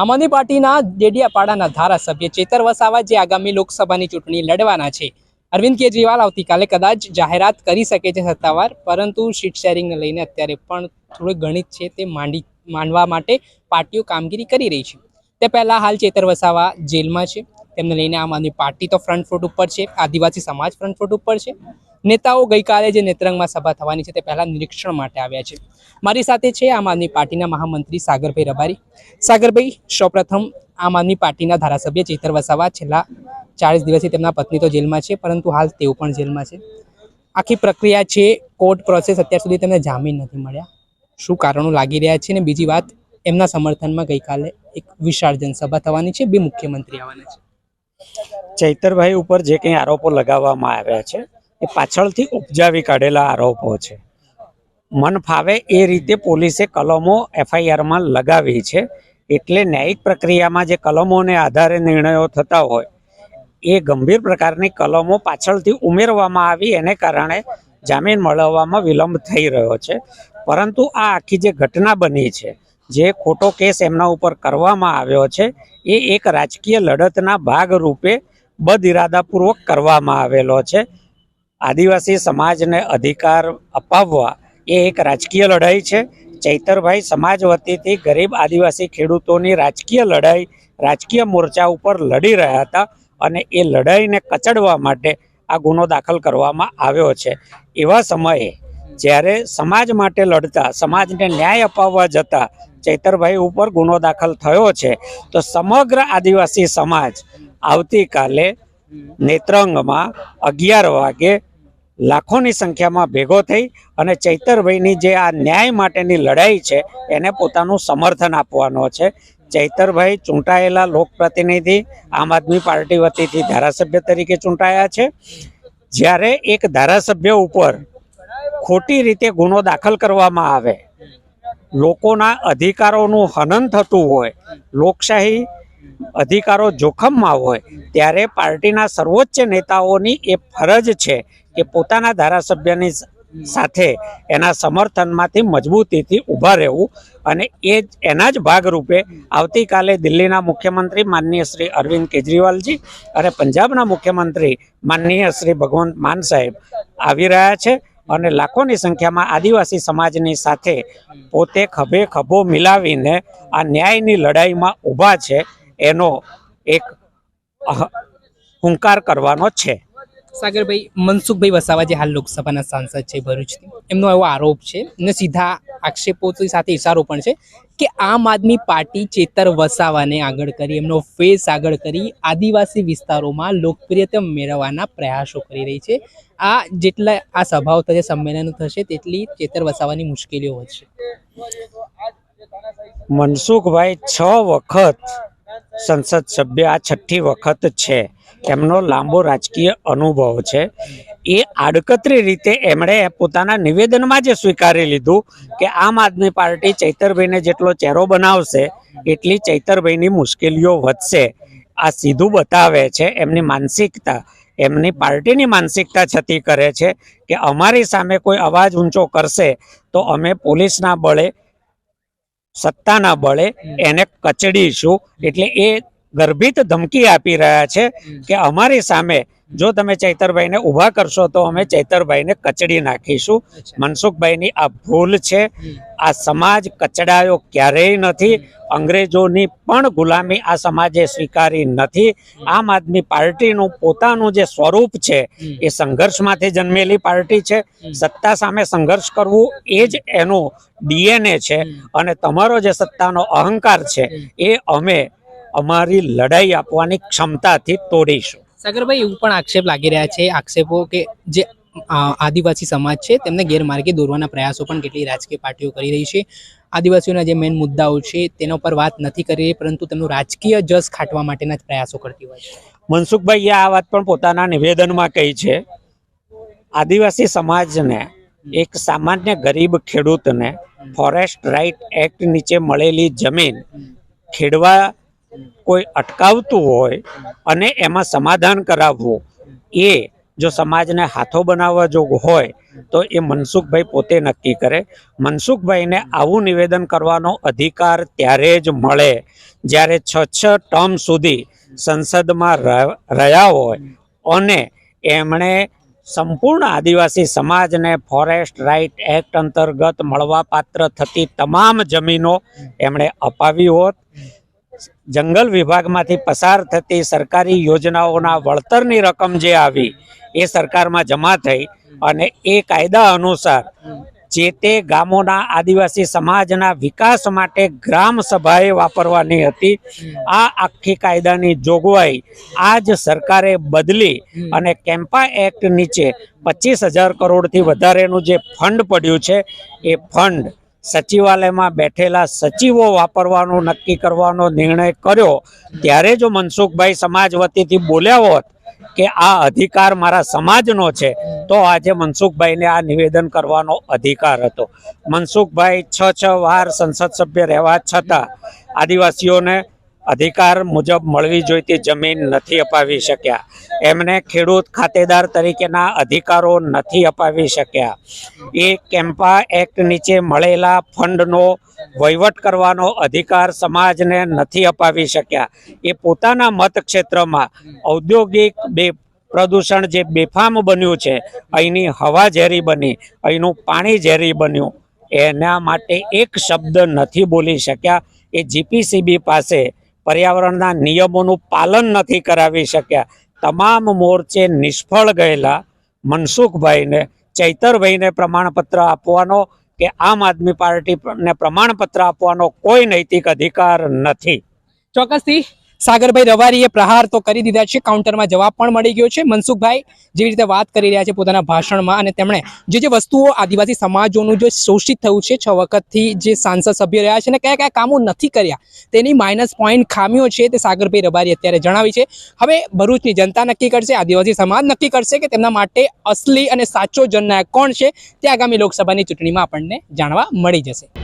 આમ આદમી પાર્ટીના ડેડિયાપાડાના ધારાસભ્ય ચેતર વસાવા જે આગામી લોકસભાની ચૂંટણી લડવાના છે. અરવિંદ કેજરીવાલ આવતીકાલે કદાચ જાહેરાત કરી શકે છે સત્તાવાર, પરંતુ સીટ શેરિંગને લઈને અત્યારે પણ થોડું ગણિત છે તે માંડી, માંડવા માટે પાર્ટીઓ કામગીરી કરી રહી છે. તે પહેલાં હાલ ચેતર વસાવા જેલમાં છે. તેમને લઈને આમ આદમી પાર્ટી તો ફ્રન્ટ ફૂટ ઉપર છે. આદિવાસી સમાજ ફ્રન્ટ ફૂટ ઉપર છે. નેતાઓ ગઈકાલે જે નેત્રંગમાં સભા થવાની છે તે પહેલા નિરીક્ષણ માટે આવ્યા છે. મારી સાથે છે આમ આદમી પાર્ટીના મહામંત્રી સાગરભાઈ રબારી. સાગરભાઈ, સૌપ્રથમ આમ આદમી પાર્ટીના ધારાસભ્ય ચેતર વસાવા છેલ્લા ચાળીસ દિવસથી તેમના પત્ની તો જેલમાં છે, પરંતુ હાલ તેઓ પણ જેલમાં છે. આખી પ્રક્રિયા છે, કોર્ટ પ્રોસેસ અત્યાર સુધી તેમને જામીન નથી મળ્યા. શું કારણો લાગી રહ્યા છે ને બીજી વાત, એમના સમર્થનમાં ગઈકાલે એક વિશાળ જનસભા થવાની છે, બે મુખ્યમંત્રી આવવાના છે. ચૈતરભાઈ ઉપર જે કંઈ આરોપો લગાવવામાં આવ્યા છે એ પાછળથી ઉપજાવી કાઢેલા આરોપો છે. મન ફાવે એ રીતે પોલીસે કલમો એફઆઈઆરમાં લગાવી છે. એટલે ન્યાયિક પ્રક્રિયામાં જે કલમોને આધારે નિર્ણયો થતા હોય, એ ગંભીર પ્રકારની કલમો પાછળથી ઉમેરવામાં આવી એને કારણે જામીન મળવામાં વિલંબ થઈ રહ્યો છે. પરંતુ આ આખી જે ઘટના બની છે, જે ખોટો કેસ એમના ઉપર કરવામાં આવ્યો છે, એ એક રાજકીય લડતના ભાગ રૂપે બદ ઇરાદાપૂર્વક કરવામાં આવેલો છે. આદિવાસી સમાજને અધિકાર અપાવવા એ એક રાજકીય લડાઈ છે. ચૈતરભાઈ સમાજ વતીથી ગરીબ આદિવાસી ખેડૂતોની રાજકીય લડાઈ, રાજકીય મોરચા ઉપર લડી રહ્યા હતા અને એ લડાઈને કચડવા માટે આ ગુનો દાખલ કરવામાં આવ્યો છે. એવા સમયે જ્યારે સમાજ માટે લડતા, સમાજને ન્યાય અપાવવા જતા ચૈતરભાઈ ઉપર ગુનો દાખલ થયો છે, તો સમગ્ર આદિવાસી સમાજ આવતીકાલે નેત્રંગમાં અગિયાર વાગે લાખોની સંખ્યામાં ભેગો થઈ અને ચૈતરભાઈની જે આ ન્યાય માટેની લડાઈ છે, એને પોતાનું સમર્થન આપવાનો છે. ચૈતરભાઈ ચૂંટાયેલા લોકપ્રતિનિધિ, આમ આદમી પાર્ટી વતીથી ધારાસભ્ય તરીકે ચૂંટાયા છે. જ્યારે એક ધારાસભ્ય ઉપર ખોટી રીતે ગુનો દાખલ કરવામાં આવે, લોકોના અધિકારોનું હનન થતું હોય, લોકશાહી અધિકારો જોખમમાં હોય, ત્યારે પાર્ટીના સર્વોચ્ચ નેતાઓની એ ફરજ છે કે પોતાના ધારાસભ્યની સાથે એના સમર્થનમાંથી મજબૂતીથી ઊભા રહેવું અને એ એના જ ભાગરૂપે આવતીકાલે દિલ્હીના મુખ્યમંત્રી માનનીય શ્રી અરવિંદ કેજરીવાલજી અને પંજાબના મુખ્યમંત્રી માનનીય શ્રી ભગવંત માન સાહેબ આવી રહ્યા છે અને લાખોની સંખ્યામાં આદિવાસી સમાજની સાથે પોતે ખભે ખભો મિલાવીને આ ન્યાયની લડાઈમાં ઊભા છે એનો એક હુંકાર કરવાનો છે. સાગરભાઈ, મનસુખભાઈ વસાવા જે હાલ લોકસભાના સાંસદ છે ભરૂચથી એમનો એવો આરોપ છે અને સીધા આક્ષેપો સાથે ઇશારો પણ છે કે આમ આદમી પાર્ટી ચેતર વસાવાને આગળ કરી, એમનો ફેસ આગળ કરી આદિવાસી વિસ્તારોમાં લોકપ્રિયતા મેળવવાના પ્રયાસો કરી રહી છે. આ જેટલા, આ સભાઓ થશે સંમેલનો થશે તેટલી ચેતર વસાવાની મુશ્કેલીઓ વધશે. મનસુખભાઈ, છ વખત સંસદ સભ્ય આ છઠ્ઠી વખત છે. એમનો લાંબો રાજકીય અનુભવ છે. એ આડકતરી રીતે એમણે પોતાના નિવેદનમાં જે સ્વીકારી લીધું કે આમ આદમી પાર્ટી ચૈતરભાઈને જેટલો ચહેરો બનાવશે, એટલી ચૈતરભાઈની મુશ્કેલીઓ વધશે. આ સીધું બતાવે છે એમની માનસિકતા. એમની પાર્ટીની માનસિકતા છતી કરે છે કે અમારી સામે કોઈ અવાજ ઊંચો કરશે તો અમે પોલીસના બળે સત્તાના બળે એને કચડીશું. એટલે એ ગર્ભિત ધમકી આપી રહ્યા છે કે અમારી સામે જો તમે ચૈતરભાઈને ઊભા કરશો તો અમે ચૈતરભાઈને કચડી નાખીશું. મનસુખભાઈની આ ભૂલ છે. આ સમાજ કચડાયો ક્યારેય નથી. અંગ્રેજોની પણ ગુલામી આ સમાજે સ્વીકારી નથી. આમ આદમી પાર્ટીનું પોતાનું જે સ્વરૂપ છે એ સંઘર્ષમાંથી જન્મેલી પાર્ટી છે. સત્તા સામે સંઘર્ષ કરવું એ જ એનું ડીએનએ છે અને તમારો જે સત્તાનો અહંકાર છે એ અમે અમારી લડાઈ આપવાની ક્ષમતાથી તોડીશું. સાગરભાઈ એવું પણ આક્ષેપ લાગી રહ્યા છે આક્ષેપો કે જે આદિવાસી સમાજ છે તેમને ગેરમાર્ગે દોરવાના પ્રયાસો પણ કેટલી રાજકીય પાર્ટીઓ કરી રહી છે. આદિવાસીઓના જે મેઇન મુદ્દાઓ છે તેના પર વાત નથી કરી રહી પરંતુ તેમનું રાજકીય જસ ખાટવા માટેના જ પ્રયાસો કરતી હોય છે. મનસુખભાઈએ આ વાત પણ પોતાના નિવેદનમાં કહી છે. આદિવાસી સમાજને એક સામાન્ય ગરીબ ખેડૂતને ફોરેસ્ટ રાઇટ એક્ટ નીચે મળેલી જમીન ખેડવા કોઈ અટકાવતું હોય અને એમાં સમાધાન કરાવવું, એ જો સમાજને હાથો બનાવવા જોગ હોય, તો એ મનસુખભાઈ પોતે નક્કી કરે. મનસુખભાઈને આવું નિવેદન કરવાનો અધિકાર ત્યારે જ મળે જ્યારે છ છ ટર્મ સુધી સંસદમાં રહ- રહ્યા હોય અને એમણે સંપૂર્ણ આદિવાસી સમાજને ફોરેસ્ટ રાઇટ એક્ટ અંતર્ગત મળવાપાત્ર થતી તમામ જમીનો એમણે અપાવી હોત. જંગલ વિભાગમાંથી પસાર થતી સરકારી યોજનાઓના વળતરની રકમ જે આવી, એ સરકારમાં જમા થઈ અને એ કાયદા અનુસાર જે તે ગામોના આદિવાસી સમાજના વિકાસ માટે ગ્રામ સભાએ વાપરવાની હતી. આ આખી કાયદાની જોગવાઈ આજ સરકારે બદલી અને કેમ્પા એક્ટ નીચે પચીસ હજાર કરોડથી વધારેનું જે ફંડ પડ્યું છે, એ ફંડ સચિવાલયમાં બેઠેલા સચિવો વાપરવાનો, નક્કી કરવાનો નિર્ણય કર્યો. ત્યારે જો મનસુખભાઈ સમાજ વતીથી બોલ્યા હોત કે આ અધિકાર મારા સમાજનો છે, તો આજે મનસુખભાઈને આ નિવેદન કરવાનો અધિકાર હતો. મનસુખભાઈ છ છ વાર સંસદ સભ્ય રહેવા છતાં આદિવાસીઓને અધિકાર મુજબ મળવી જોઈતી જમીન નથી અપાવી શક્યા. એમને ખેડૂત ખાતેદાર તરીકેના અધિકારો નથી અપાવી શક્યા. એ કેમ્પા એક્ટ નીચે મળેલા ફંડનો વહીવટ કરવાનો અધિકાર સમાજને નથી અપાવી શક્યા. એ પોતાના મતક્ષેત્રમાં ઔદ્યોગિક બે પ્રદૂષણ જે બેફામ બન્યું છે, અહીંની હવા ઝેરી બની, અહીંનું પાણી ઝેરી બન્યું, એના માટે એક શબ્દ નથી બોલી શક્યા. એ જીપીસીબી પાસે પર્યાવરણના નિયમોનું પાલન નથી કરાવી શક્યા. તમામ મોરચે નિષ્ફળ ગયેલા મનસુખભાઈને, ચૈતરભાઈને પ્રમાણપત્ર આપવાનો કે આમ આદમી પાર્ટીને પ્રમાણપત્ર આપવાનો કોઈ નૈતિક અધિકાર નથી. ચોક્કસથી સાગરભાઈ રવારીએ પ્રહાર તો કરી દીધા છે. કાઉન્ટરમાં જવાબ પણ મળી ગયો છે. મનસુખભાઈ જેવી રીતે વાત કરી રહ્યા છે પોતાના ભાષણમાં અને તેમણે જે જે વસ્તુઓ આદિવાસી સમાજોનું જે શોષિત થયું છે, છ વખતથી જે સાંસદ સભ્ય રહ્યા છે અને કયા કયા કામો નથી કર્યા, તેની માઇનસ પોઈન્ટ ખામીઓ છે તે સાગરભાઈ રબારી અત્યારે જણાવી છે. હવે ભરૂચની જનતા નક્કી કરશે, આદિવાસી સમાજ નક્કી કરશે કે તેમના માટે અસલી અને સાચો જનનાયક કોણ છે તે આગામી લોકસભાની ચૂંટણીમાં આપણને જાણવા મળી જશે.